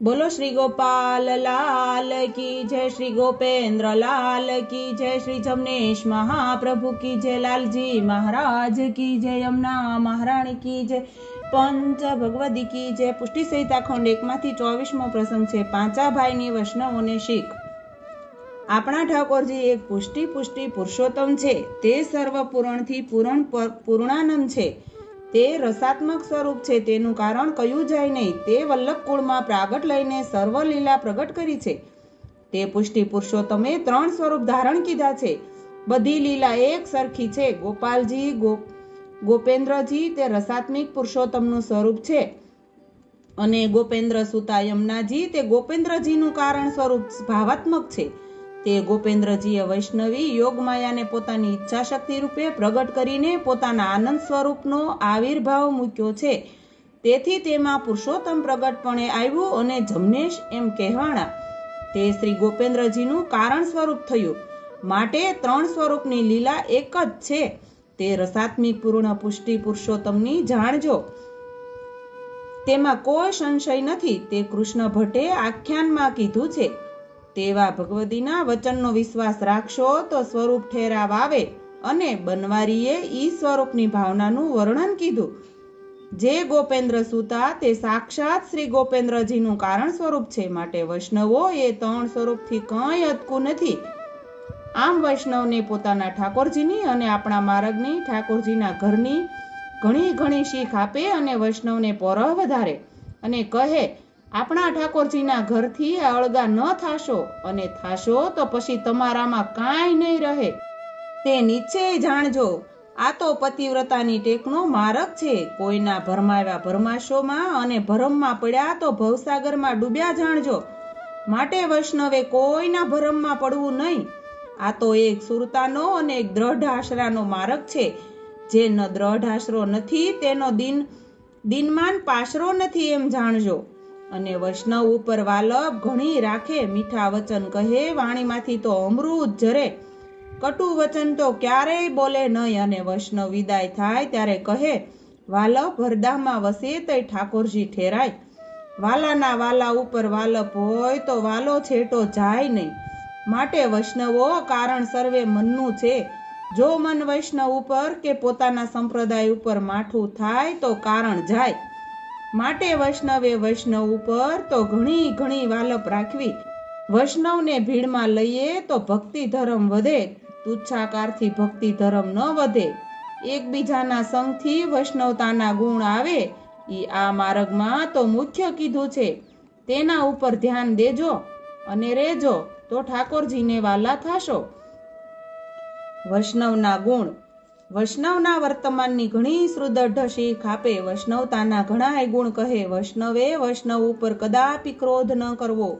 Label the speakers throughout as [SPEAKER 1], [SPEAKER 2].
[SPEAKER 1] બોલો શ્રી ગોપાલ લાલ કી જય શ્રી ગોપેન્દ્ર લાલ કી જય શ્રી જમનેશ મહાપ્રભુ કી જય લાલજી મહારાજ કી જય યમુના મહારાણી કી જય પંચ ભગવદી કી જય પુષ્ટિ સહિતા ખંડ એકમાંથી ચોવીસમો પ્રસંગ છે, પાંચા ભાઈની વૈષ્ણવોને શીખ. આપણા ઠાકોરજી એક પુષ્ટિ પુષ્ટિ પુરુષોત્તમ છે, તે સર્વ પૂરણથી પૂરણ પૂર્ણાનંદ છે. તે રસાત્મક સ્વરૂપ છે, તેનું કારણ કયું જાય નહીં. તે વલ્લભ કુળમાં પ્રાગટ લઈને સર્વ લીલા પ્રગટ કરી છે. તે પુષ્ટિ પુરુષોત્તમે ત્રણ સ્વરૂપ ધારણ કીધા છે. બધી લીલા એક સરખી છે. ગોપાલજી ગોપેન્દ્રજી તે રસાત્મિક પુરુષોત્તમનું સ્વરૂપ છે. અને ગોપેન્દ્ર સુતા યમનાજી તે ગોપેન્દ્રજીનું કારણ સ્વરૂપ ભાવાત્મક છે. તે ગોપેન્દ્રજીએ વૈષ્ણવી, યોગમાયાને પોતાની ઈચ્છા શક્તિ રૂપે પ્રગટ કરીને પોતાના આનંદ સ્વરૂપનો આવિર્ભાવ મૂક્યો છે. તેથી તેમાં પુરુષોત્તમ પ્રગટપણે આવ્યું અને જમનેશ એમ કહેવાણા. તે શ્રી ગોપેન્દ્રજીનું કારણ સ્વરૂપ થયું. માટે ત્રણ સ્વરૂપની લીલા એક જ છે. તે રસાત્મિક પૂર્ણ પુષ્ટિ પુરુષોત્તમની જાણજો તેમાં કોઈ સંશય નથી. તે કૃષ્ણ ભટ્ટે આખ્યાનમાં કીધું છે. તેવા ભગવતીના વચનનો વિશ્વાસ રાખશો તો સ્વરૂપ ઠેરાવ આવે અને બનવારીએ ઈ સ્વરૂપની ભાવનાનું વર્ણન કીધું. જે ગોપેન્દ્ર સુતા તે સાક્ષાત શ્રી ગોપેન્દ્રજીનું કારણ સ્વરૂપ છે. માટે વૈષ્ણવો એ ત્રણ સ્વરૂપથી કંઈ અટકું નથી. આમ વૈષ્ણવને પોતાના ઠાકોરજીની અને આપણા માર્ગની, ઠાકોરજીના ઘરની ઘણી ઘણી શીખ આપે અને વૈષ્ણવને પોરહ વધારે અને કહે આપણા ઠાકોરજીના ઘરથી અળગા ન થાશો અને થાશો તો પછી તમારામાં કાંઈ નહીં રહે. તે નીચે જાણજો, આ તો પતિવ્રતાની ટેકનો મારક છે. કોઈના ભરમાવ્યા ભરમાશોમાં અને ભરમમાં પડ્યા તો ભવસાગરમાં ડૂબ્યા જાણજો. માટે વૈષ્ણવે કોઈના ભરમમાં પડવું નહીં. આ તો એક સુરતાનો અને એક દ્રઢ આશરાનો માર્ગ છે. જે ન દ્રઢ આશરો નથી, તેનો દિન દિનમાન પાશરો નથી એમ જાણજો. અને વૈષ્ણવ ઉપર વાલપ ઘણી રાખે, મીઠા વચન કહે, વાણીમાંથી તો અમૃત જરે કટુ વચન તો ક્યારેય બોલે નહીં અને વૈષ્ણવ વિદાય થાય ત્યારે કહે વાલપ હરદામાં વસે તઈ ઠાકોરજી ઠેરાય. વાલાના વાલા ઉપર વાલપ હોય તો વાલો છેટો જાય નહીં. માટે વૈષ્ણવો કારણ સર્વે મનનું છે. જો મન વૈષ્ણવ ઉપર કે પોતાના સંપ્રદાય ઉપર માઠું થાય તો કારણ જાય. માટે વૈષ્ણવે વૈષ્ણવ ઉપર તો ઘણી ઘણી વાલપ રાખવી. વૈષ્ણવને ભીડમાં લઈએ તો ભક્તિ ધર્મ વધે, તુચ્છાકારથી ભક્તિ ધર્મ ન વધે. એકબીજાના સંગથી વૈષ્ણવતાના ગુણ આવે, ઈ આ માર્ગમાં તો મુખ્ય કીધું છે. તેના ઉપર ધ્યાન દેજો અને રહેજો તો ઠાકોરજીને વાલા થાશો. વૈષ્ણવના ગુણ વૈષ્ણવના વર્તમાનની ઘણી સુદૃઢ શીખ આપે. વૈષ્ણવતાના ઘણાય ગુણ કહે. વૈષ્ણવે વૈષ્ણવ ઉપર કદાપી ક્રોધ ન કરવો.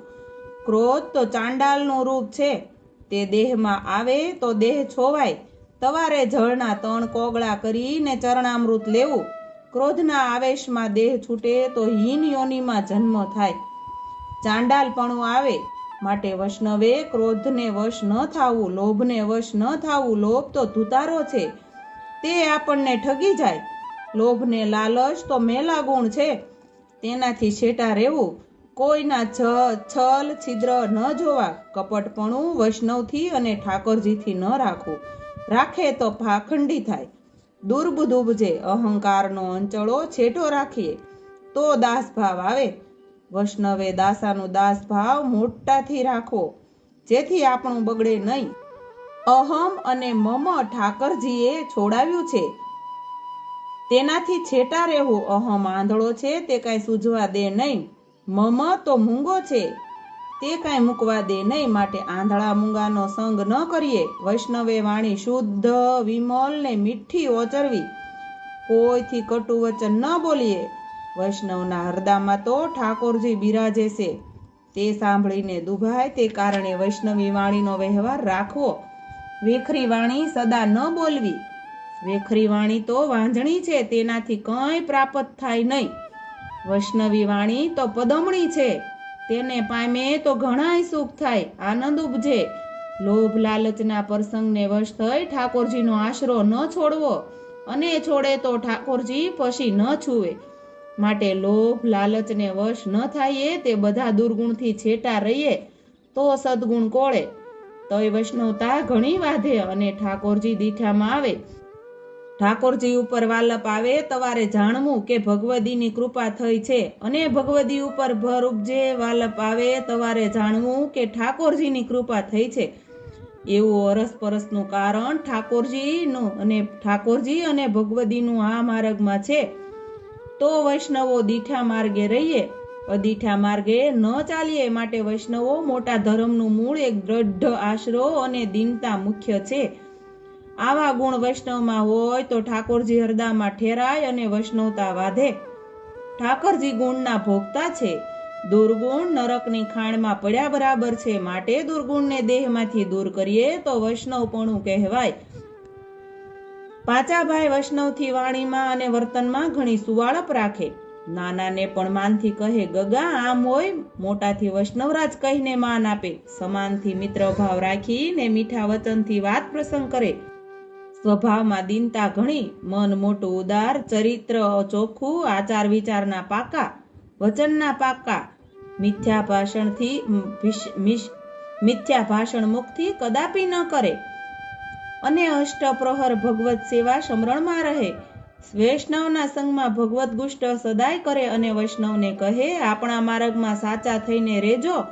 [SPEAKER 1] ક્રોધ તો ચાંડાલનું રૂપ છે. તે દેહમાં આવે તો દેહ છોવાય. તવારે જળના તણ કોગળા કરીને ચરણામૃત લેવું. ક્રોધના આવેશમાં દેહ છૂટે તો હીન યોનિમાં જન્મ થાય. ચાંડાલપણું આવે માટે વૈષ્ણવે ક્રોધને વશ ન થાવું, લોભને વશ ન થાવું. લોભ તો ધુતારો છે. તે આપણને ઠગી જાય. લોભને લાલચ તો મેલા ગુણ છે. તેનાથી છેટા રહેવું, કોઈના છલ છિદ્ર ન જોવા, કપટપણું વૈષ્ણવથી અને ઠાકોરજીથી ન રાખવું. રાખે તો પાખંડી થાય. દુર્બ દુબજે અહંકારનો અંચળો છેટો રાખીએ. તો દાસભાવ આવે. વૈષ્ણવે દાસાનું દાસ ભાવ મોટાથી રાખવો જેથી આપણું બગડે નહીં. અહમ અને મમ ઠાકરજીએ છોડાવ્યું છે. તેનાથી છેટા રહેવું અહમ આંધળો છે, તે કાંઈ સૂઝવા દે નહીં. મમ તો મૂંગો છે, તે કાંઈ મૂકવા દે નહીં માટે આંધળા મૂંગાનો સંગ ન કરીએ. વૈષ્ણવે વાણી શુદ્ધ વિમલ ને મીઠી ઓચરવી. કોઈથી કટુ વચન ન બોલીએ. વૈષ્ણવના હરદામાં તો ઠાકોરજી બિરાજે છે. તે સાંભળીને દુભાય, તે કારણે વૈષ્ણવી વાણીનો વ્યવહાર રાખવો. વેખરી વાણી સદા ન બોલવી. વેખરી વાણી તો વાંજણી છે, તેનાથી કંઈ પ્રાપ્ત થાય નહીં. વૈષ્ણવી વાણી તો પદમણી છે, તેને પામે તો ઘણાય સુખ થાય, આનંદ ઉપજે. લોભ લાલચના પ્રસંગને વશ થઈ ઠાકોરજીનો આશરો ન છોડવો, અને છોડે તો ઠાકોરજી પછી ન છૂવે. માટે લોભ લાલચને વશ ન થાય તે બધા દુર્ગુણથી છેટા રહીએ, તો સદગુણ કોળે. તોય વૈષ્ણવતા ઘણી વાધે અને ઠાકોરજી દીઠામાં આવે. ઠાકોરજી ઉપર વાલપ આવે તવારે જાણવું કે ભગવદીની કૃપા થઈ છે અને ભગવદી ઉપર ભર ઉપજે વાલપ આવે તવારે જાણવું કે ઠાકોરજીની કૃપા થઈ છે. એવું અરસપરસનું કારણ ઠાકોરજીનું અને ઠાકોરજી અને ભગવદીનું આ માર્ગમાં છે. તો વૈષ્ણવો દીઠા માર્ગે રહીએ. અદીઠા માર્ગે ન ચાલીએ માટે વૈષ્ણવો મોટા ધર્મનું મૂળ એક દ્રઢ આશરો અને દીનતા મુખ્ય છે. આવા ગુણ વૈષ્ણવમાં હોય તો ઠાકોરજી હરદામાં ઠેરાય અને વૈષ્ણવતા વાધે. ઠાકોરજી ગુણના ભોગતા છે. દુર્ગુણ નરકની ખાણમાં પડ્યા બરાબર છે. માટે દુર્ગુણને દેહમાંથી દૂર કરીએ તો વૈષ્ણવપણું કહેવાય. પાચાભાઈ વૈષ્ણવથી વાણીમાં અને વર્તનમાં ઘણી સુવાળપ રાખે. નાનાને પણ માનથી કહે, ગગા, આમ હોય? મોટાથી વૈષ્ણવરાજ કહીને માન આપે. સમાનથી મિત્ર ભાવ રાખીને મીઠા વચનથી વાત પ્રસંગ કરે. સ્વભાવમાં દીનતા ઘણી, મન મોટું ઉદાર, ચરિત્ર ચોખ્ખું આચાર વિચારના પાકા, વચનના પાકા. મિથ્યા ભાષણથી મિથ્યા ભાષણ મુખથી કદાપી ન કરે. અને અષ્ટપ્રહર ભગવત સેવા સમરણમાં રહે. વૈષ્ણવના સંગમાં ભગવત ગુષ્ટ સદાય કરે અને વૈષ્ણવને કહે, આપણા માર્ગમાં સાચા થઈને રહેજો.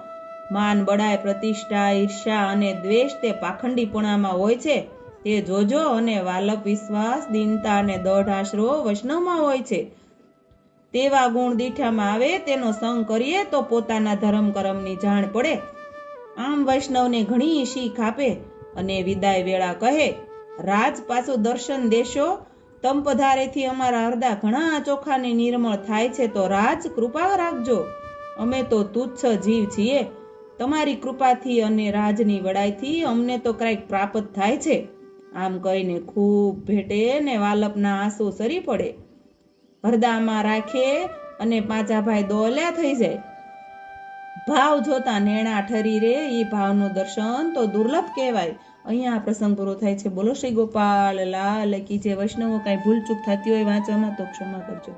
[SPEAKER 1] માન બડાય પ્રતિષ્ઠા ઈર્ષા અને દ્વેષ તે પાખંડીપણામાં હોય છે. તે જોજો અને વાલપ, વિશ્વાસ, દીનતા અને દઢ આશરો વૈષ્ણવમાં હોય છે. તેવા ગુણ દીઠામાં આવે, તેનો સંગ કરીએ તો પોતાના ધર્મ કરમની જાણ પડે. આમ વૈષ્ણવને ઘણી શીખ આપે અને વિદાય વેળા કહે, રાજ પાછું દર્શન દેશો તમ પધારેથી અમારા હરદા ઘણા ચોખાને નિર્મળ થાય છે, તો રાજ કૃપા રાખજો. અમે તો તુચ્છ જીવ છીએ. તમારી કૃપાથી અને રાજની વડાઈથી અમને તો કંઈક પ્રાપ્ત થાય છે. આમ કહીને ખૂબ ભેટે ને વાલપના આંસુ સરી પડે. હરદામાં રાખે અને પાંચા ભાઈ દોલ્યા થઈ જાય. ભાવ જોતા નેણા ઠરી રે એ ભાવનું દર્શન તો દુર્લભ કહેવાય. અહીંયા આ પ્રસંગ પૂરો થાય છે. બોલો શ્રી ગોપાલ, લાલ કી જે વૈષ્ણવો કાંઈ ભૂલ ચૂક થતી હોય વાંચવામાં તો ક્ષમા કરજો.